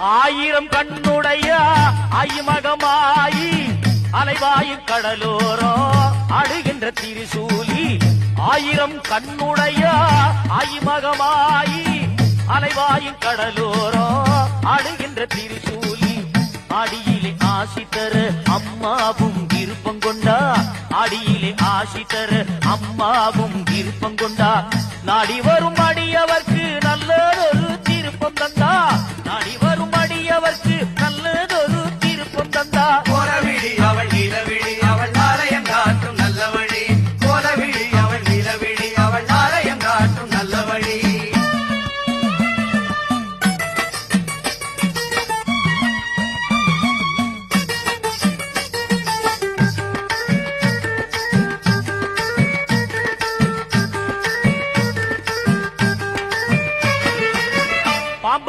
ஆயிரம் கண்ணுடைய ஐமகமாயி அலைவாயு கடலோரோ அழுகின்ற திரிசூலி. ஆயிரம் கண்ணுடைய ஐமகமாயி அலைவாயு கடலோரோ அழுகின்ற திரிசூலி. அடியிலே ஆசி தர அம்மாவும் விருப்பம் கொண்டா. அடியிலே ஆசி தர அம்மாவும் விருப்பம் கொண்டா. நாடி வரும் அடியவர்க்கு